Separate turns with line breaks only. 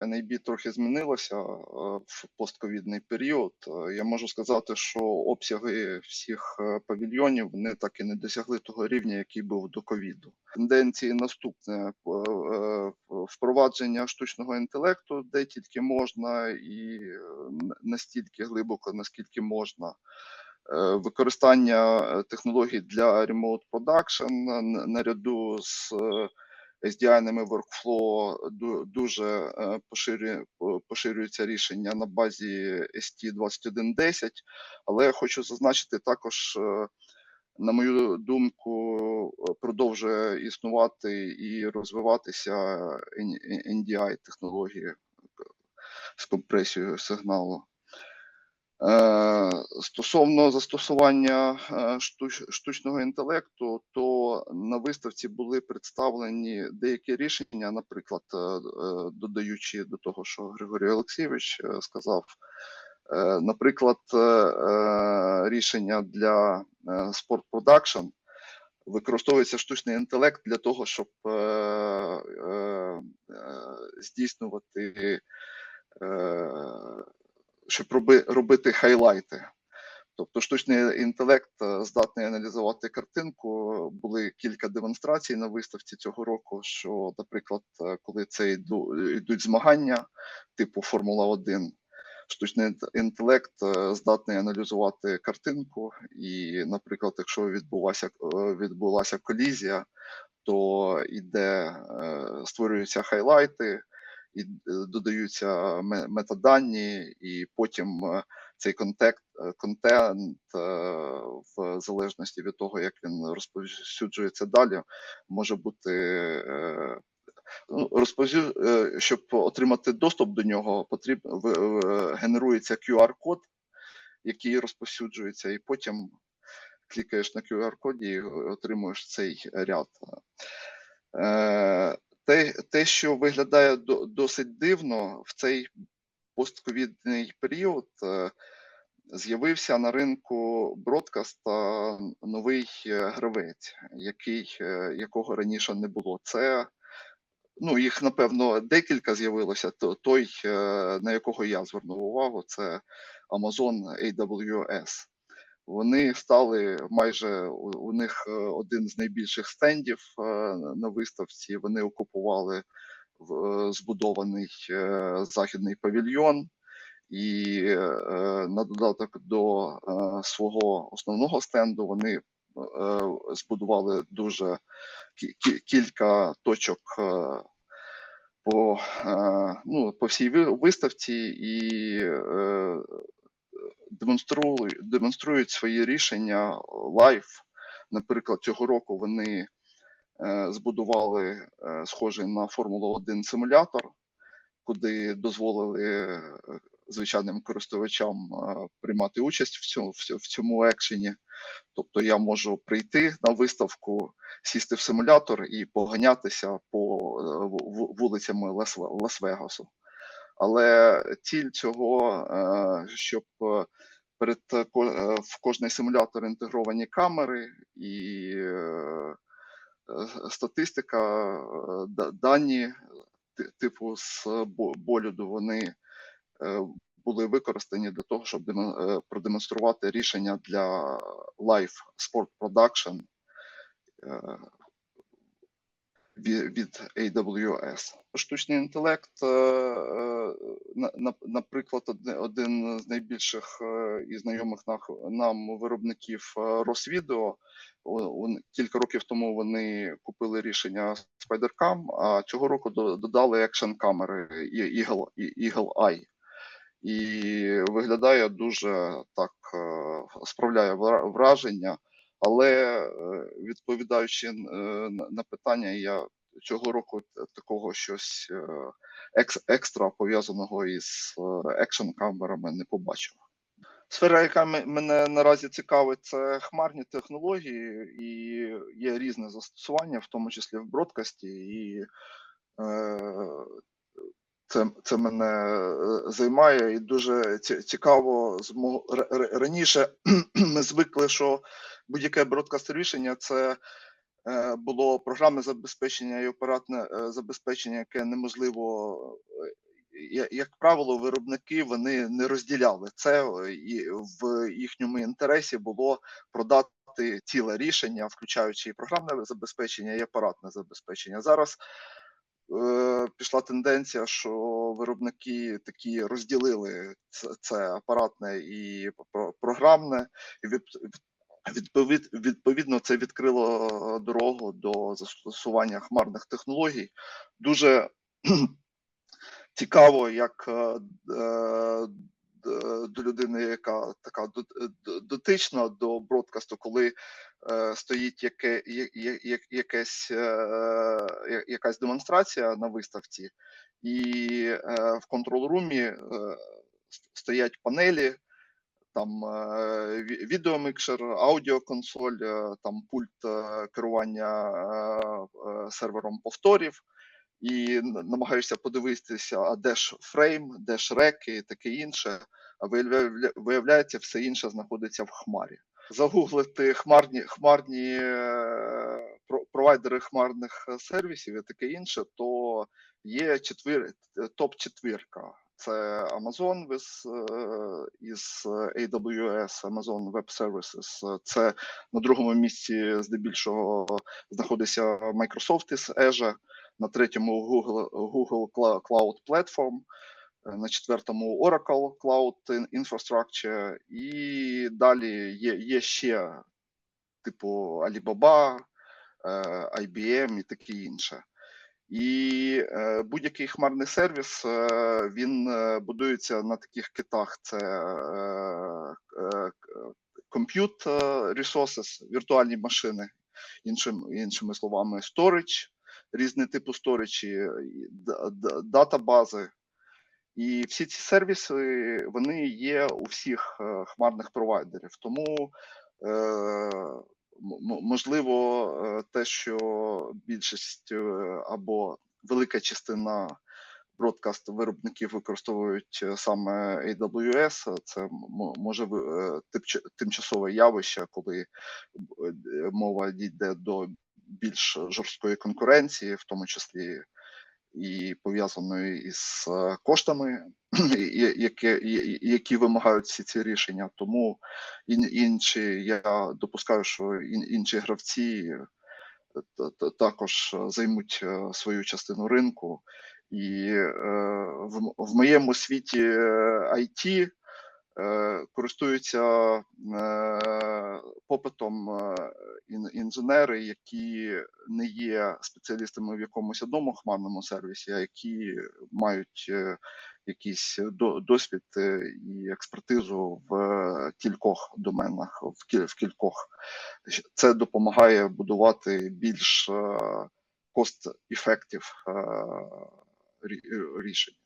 NAB трохи змінилося е, в постковідний період. Е, Я можу сказати, що обсяги всіх е, павільйонів вони так і не досягли того рівня, який був до ковіду. Тенденції наступне впровадження штучного інтелекту, де тільки можна, і настільки глибоко, наскільки можна. Використання технологій для remote production наряду з SDI-ними workflow ду- дуже е, поширює, поширюється рішення на базі ST2110, але я хочу зазначити також, е, на мою думку, продовжує існувати і розвиватися NDI технології з компресією сигналу. Е, Стосовно застосування е, штучного інтелекту, то на виставці були представлені деякі рішення, наприклад, е, додаючи до того, що Григорій Олексійович сказав, наприклад, рішення для спорт продакшн використовується штучний інтелект для того, щоб здійснювати. Щоб роби, робити хайлайти. Тобто штучний інтелект е, здатний аналізувати картинку. Були кілька демонстрацій на виставці цього року. Що, наприклад, е, коли це йду, йдуть змагання типу Формула 1, штучний інтелект е, здатний аналізувати картинку, і, наприклад, якщо відбулася відбулася колізія, то іде е, створюються хайлайти і е, додаються метадані, і потім е, цей контент е, в залежності від того, як він розповсюджується далі, може бути ну, розповсю... е, щоб отримати доступ до нього, потрібно генерується QR-код, який розповсюджується, і потім клікаєш на QR-коді і отримуєш цей ряд. Те, те, що виглядає досить дивно в цей постковідний період, е, з'явився на ринку бродкаста новий е, гравець, який, е, якого раніше не було. Це ну, їх напевно декілька з'явилося. То той, на якого я звернув увагу, це Amazon AWS. Вони стали майже у, них е, один з найбільших стендів е, на виставці. Вони окупували е, збудований західний павільйон, і на додаток до свого основного стенду вони збудували дуже кі- кі- кілька точок. По, ну, по всій виставці і демонструють, демонструють свої рішення лайв. Наприклад, цього року вони е, збудували е, схожий на Формулу 1 симулятор, куди дозволили е, звичайним користувачам е, приймати участь в цьому, в цьому- екшені. Тобто я можу прийти на виставку, сісти в симулятор і поганятися по е, ву- ву- вулицями Лас- Лас-Вегасу. Але ціль цього, е, щоб е, перед е, в кожний симулятор інтегровані камери і статистика, дані типу з бо- боліду, вони були використані для того, щоб продемонструвати рішення для Production. Е, ві- від AWS. Штучний інтелект, е, е, на- на- наприклад, один з найбільших е, і знайомих нам виробників Росвідео. Кілька років тому вони купили рішення SpiderCam, а цього року додали екшн камери Eagle, Eagle Eye. І виглядає дуже так, справляє враження. Але е, відповідаючи е, на питання, я цього року такого щось е, екстра пов'язаного із екшн камерами не побачив. Сфера, яка мене наразі цікавить, це хмарні технології, і є різне застосування, в тому числі в бродкасті. І це, це мене е, займає і дуже цікаво. Раніше ми звикли, що будь-яке бродкаст рішення це е, було програмне забезпечення і оператне е, забезпечення, яке неможливо як правило, виробники вони не розділяли це і в їхньому інтересі було продати ціле рішення, включаючи і програмне забезпечення, і апаратне забезпечення. Зараз пішла тенденція, що виробники такі розділили це, апаратне і програмне, і від, відповід, відповідно це відкрило дорогу до застосування хмарних технологій. Дуже цікаво, як е, е, до людини, яка така дотична до бродкасту, коли е, стоїть яке, я- я- якесь, е, якась демонстрація на виставці, і е, в контрол-румі е, стоять панелі, там е, ві- відеомікшер, аудіоконсоль, е, там пульт е, керування е, е, сервером повторів, і намагаєшся подивитися, а де ж фрейм, де ж реки таке інше. А виявляється, все інше знаходиться в хмарі. Загуглити хмарні хмарні е, про- провайдери хмарних е, сервісів і таке інше, то є четвір, топ четвірка. Це Amazon е, із AWS, Amazon Web Services. Це на другому місці здебільшого знаходиться Microsoft із Azure, на третьому Google, Google Cloud Platform, е, на четвертому Oracle Cloud Infrastructure, і далі є, є ще типу Alibaba, е, IBM і таке інше. І е, будь-який хмарний сервіс е, він будується на таких китах: це compute resources, віртуальні машини, іншим, іншими словами, storage, різні типи storage, датабази. І всі ці сервіси вони є у всіх е, хмарних провайдерів. Тому е, можливо, е, те, що більшість або велика частина бродкаст виробників використовують саме AWS, це може тимчасове явище, коли мова дійде до більш жорсткої конкуренції, в тому числі і пов'язаної із е, коштами, які, які вимагають всі ці рішення. Тому інші я допускаю, що інші гравці е, та- та- також е, займуть свою частину ринку. І в, моєму світі IT користуються е, попитом е, інженери, які не є спеціалістами в якомусь одному хмарному сервісі, а які мають е, якийсь досвід е, і експертизу в е, кількох доменах, в кі- кількох. Це допомагає будувати більш е, рішення.